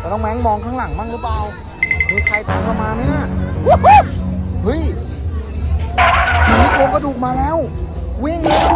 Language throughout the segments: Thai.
แต่น้องแมงมองข้างหลังบ้างหรือเปล่า มีใครตามเรามาไหมนะเฮ้ยผีโครงกระดูกมาแล้ว วิ่งเร็ว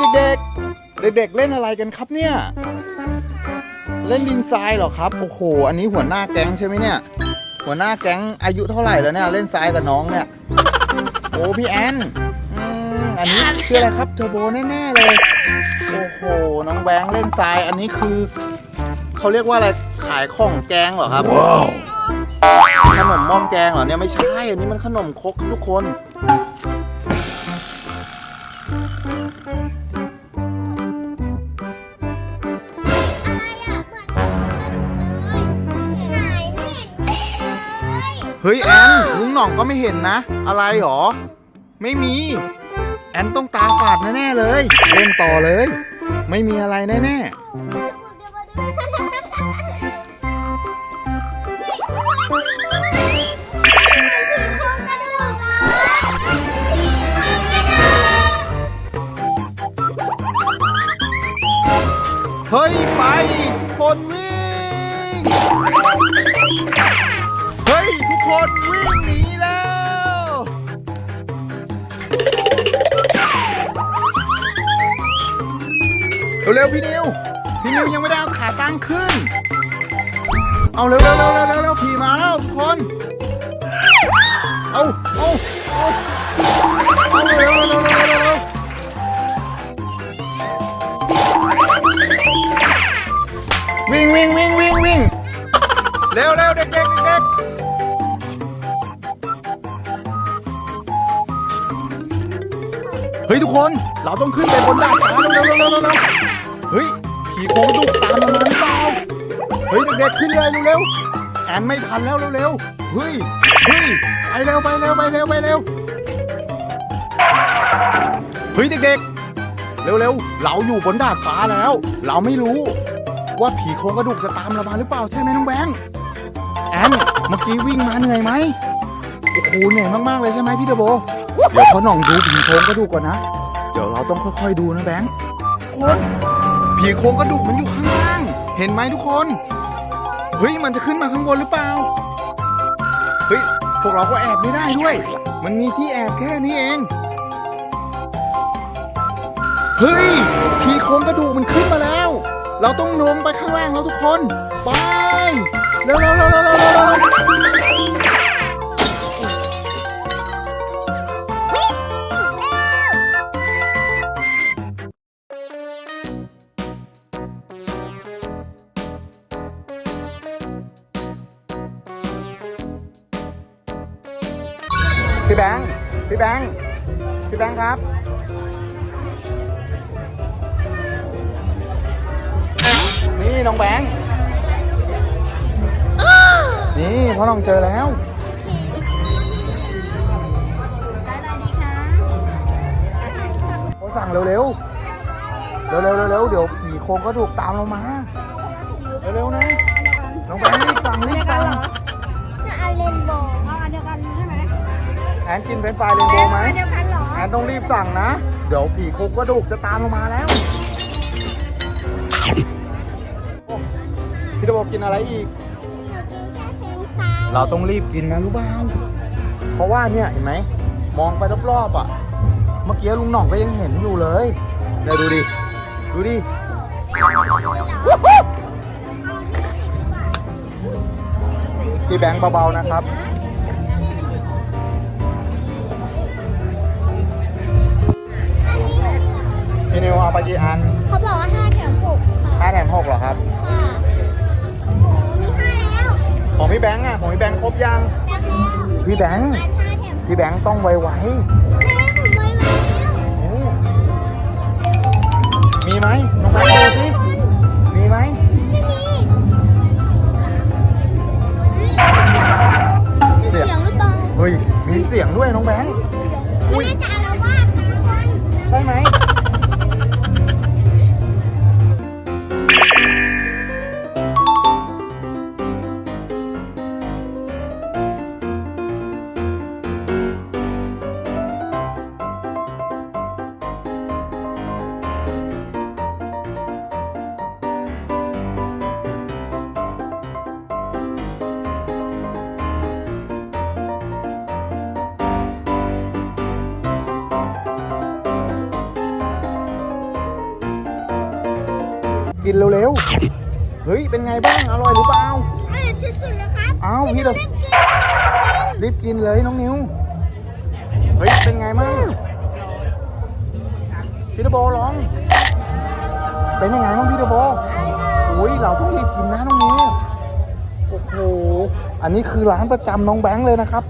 เฮ้ยเด็กๆ เด็กๆ เล่นอะไรกันครับเนี่ย เล่นดินทรายเหรอครับ โอ้โห อันนี้หัวหน้าแก๊งใช่ไหมเนี่ย หัวหน้าแก๊งอายุเท่าไหร่แล้วเนี่ย เล่นทรายกับน้องเนี่ย โอ้พี่แอนอืมอันนี้ชื่ออะไรครับ เทอร์โบแน่ๆเลย โอ้โห น้องแบงค์เล่นทราย อันนี้คือเขาเรียกว่าอะไร ขายของแกงเหรอครับว้าวขนมหม้อมแกงเหรอเนี่ยไม่ใช่ อันนี้มันขนมครกทุกคน เฮ้ยแอนลุงหน่องก็ไม่เห็นนะ อะไรหรอ ไม่มี แอนต้องตาฝาดแน่ๆเลย เล่นต่อเลย ไม่มีอะไรแน่ๆ คนวิ่งหนีแล้ว เร็วๆพี่นิว พี่นิวยังไม่ได้เอาขาตั้งขึ้น เอาเร็วๆเร็วๆเร็วๆเร็วๆผีมาแล้วทุกคน เอาเอาเอาเอาเร็วเร็วเร็วๆเร็วๆเร็วๆวิ่งวิ่งวิ่งวิ่งวิ่งเร็วเร็วเด็กเด็กเด็ก ฮ้ยทุกคนเราต้องขึ้นไปบนดาดฟ้าเร็วเร็วเร็วเร็วเร็วเฮ้ยผีโครงกระดูกตามเรามาหรือเปล่าเฮ้ยเด็กๆขึ้นเลยเร็วๆแอนไม่ทันแล้วเร็วๆเฮ้ยเฮ้ยไปเร็วไปเร็วไปเร็วไปเร็วเฮ้ยเด็กๆ เร็วๆ เราอยู่บนดาดฟ้าแล้ว เราไม่รู้ ว่าผีโครงกระดูกจะตามเรามาหรือเปล่าใช่ไหมน้องแบงค์แอนเมื่อกี้วิ่งมาเหนื่อยไหมโอ้โหเหนื่อยมากๆเลยใช่ไหมพี่เดโบ เดี๋ยวพ่อหน่องดูผีโครงกระดูกก่อนนะ เดี๋ยวเราต้องค่อยๆดูนะแบงค์คนผีโครงกระดูกมันอยู่ข้างล่าง เห็นไหมทุกคน เฮ้ยมันจะขึ้นมาข้างบนหรือเปล่า เฮ้ยพวกเราก็แอบไม่ได้ด้วย มันมีที่แอบแค่นี้เอง เฮ้ยผีโครงกระดูกมันขึ้นมาแล้ว เราต้องลงไปข้างล่างแล้วทุกคน ไป เร็วเร็วเแบงค์ พี่แบงค์ครับ นี่น้องแบงค์ นี่พ่อน้องเจอแล้ว โอ้สั่งเร็วๆ เร็วๆเร็วๆเดี๋ยวผีโครงก็ดูกตามเรามา เร็วๆนะ น้องแบงค์รีบสั่งรีบสั่ง เอาเลนโบว์เอาอันเดียวกันใช่ไหม อนกินเฟรนช์ฟรายเรนโบว์ไหมอันเดียวกันเหรอแอนต้องรีบสั่งนะ เดี๋ยวผีโครงกระดูกจะตามเรามาแล้วโอ้พี่ตะบอกกินอะไรอีก เราต้องรีบกินนะรู้เปล่าเพราะว่าเนี่ยเห็นไหม มองไปรอบๆอะ เมื่อกี้ลุงหน่องก็ยังเห็นอยู่เลยเดี๋ยวดูดิ ดูดิ พี่แบงค์เบาๆนะครับ เอาไปกี่อันเขาบอกว่าห้าแถมหกค่ะห้าแถมหกเหรอครับค่ะโอ้โหมีห้าแล้วของพี่แบงค์อะของพี่แบงค์ครบยังแล้วพี่แบงค์อันห้าแถมพี่แบงค์ต้องไวแม่ผมไว้ไว้แล้วๆโอ้มีไหมน้องแบงค์ดูสิมีไหมไม่มีเสียงหรือเปล่าเเฮ้ยมีเสียงด้วยน้องแบงค์อุ้ยไม่จ่าละวาดนะทุกคน ใช่ไหม กินเร็วๆ เฮ้ย เป็นไงบ้าง อร่อยหรือเปล่า อร่อยสุดๆเลยครับอ้าวพี่เดรีบกินรีบกินรีบกินเลยน้องนิว เฮ้ย เป็นไงมั่งพี่เดโบลอง เป็นยังไงบ้างพี่เดโบโอ้ยเราต้องรีบกินนะน้องนิว โอ้โห อันนี้คือร้านประจำน้องแบงค์เลยนะครับ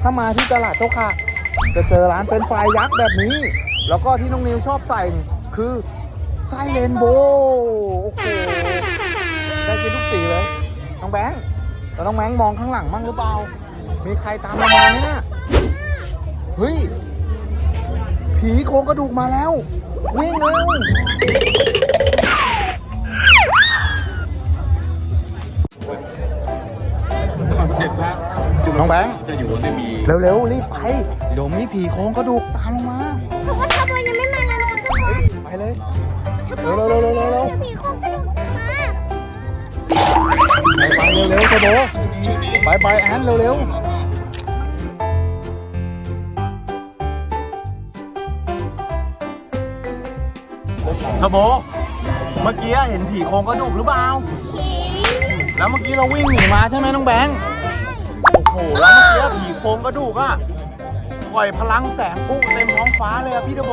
ถ้ามาที่ตลาดเจ้าค่ะ จะเจอร้านเฟรนช์ฟรายยักษ์แบบนี้ แล้วก็ที่น้องนิวชอบใส่คือ ไส้เรนโบว์โอ้โหได้กินทุกสีเลยน้องแบงค์แต่น้องแบงค์มองข้างหลังบ้างหรือเปล่า มีใครตามเรามาไหมน่ะเฮ้ยผีโครงกระดูกมาแล้ว วิ่งเร็วคอนเซ็ปต์ว่าน้องแบงค์จะอยู่จะมี เร็วๆรีบไป เดี๋ยวมีผีโครงกระดูกตามลงมาเพราะว่าขบวนยังไม่มาเลยนะครับทุกคนไปเลย เร็วๆเร็วๆเร็วเร็วผีโครงกระดูกมาไปไปเร็วๆเทโบไปไปแอนเร็วๆเทโบเมื่อกี้เห็นผีโครงกระดูกหรือเปล่า แล้วเมื่อกี้เราวิ่งหนีมาใช่ไหมน้องแบงค์ โอ้โห แล้วเมื่อกี้ผีโครงกระดูกอะปล่อยพลังแสงพุ่งเต็มท้องฟ้าเลยอะพี่เดโบ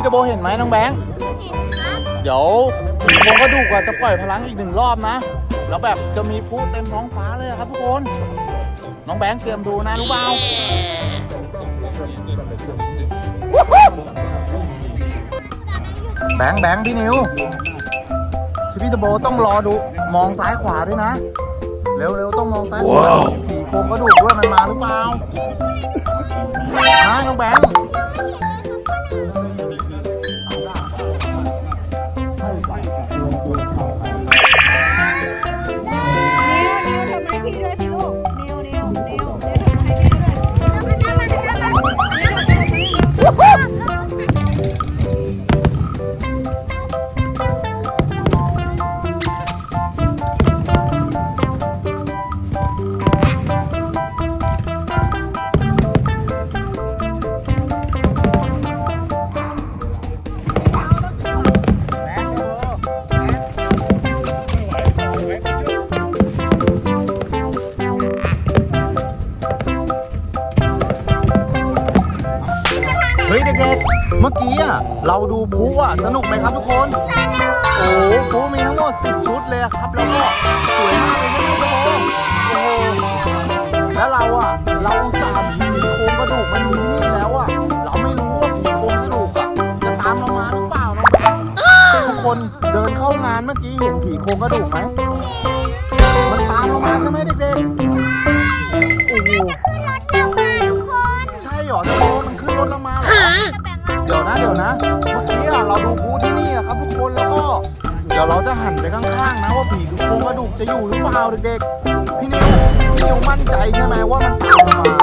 พี่เดโบเห็นไหมน้องแบงค์เห็นครับเดี๋ยวผีโครงกระดูกอะจะปล่อยพลังอีกหนึ่งรอบนะ แล้วแบบจะมีพลุเต็มท้องฟ้าเลยอะครับทุกคน น้องแบงค์เตรียมดูนะรู้เปล่าแบงค์แบงค์พี่นิวที่พี่เดโบต้องรอดูมองซ้ายขวาด้วยนะ เร็วเร็วต้องมองซ้ายขวาผีโครงกระดูกด้วยมันมาหรือเปล่าฮะน้องแบงค์ ด็กๆ เมื่อกี้อะเราดูพลุอะสนุกไหมครับทุกคน สนุก โอ้โหพลุมีทั้งหมด10 ชุดเลยครับแล้วก็สวยมากเลยใช่ไหมทุกคนโอ้โหแล้วเราอะเราสาห์ผีโครงกระดูกมันอยู่นี่แล้วอะเราไม่รู้ว่าผีโครงกระดูกอะจะตามเรามาหรือเปล่าน้องแบงค์ทุกคนเดินเข้างานเมื่อกี้เห็นผีโครงกระดูกไหมมันตามเรามาใช่ไหมเด็กๆ นะเดี๋ยวนะ เมื่อกี้อะเราดูพูที่นี่อะครับทุกคนแล้วก็ เดี๋ยวเราจะหันไปข้างๆนะว่าผีโครงกระดูกจะอยู่หรือเปล่าเด็กๆพี่นิวพี่นิวมั่นใจใช่ไหมว่ามันตามเรามา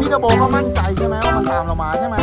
พี่ตะโบก็มั่นใจใช่ไหมว่ามันตามเรามาใช่ไหม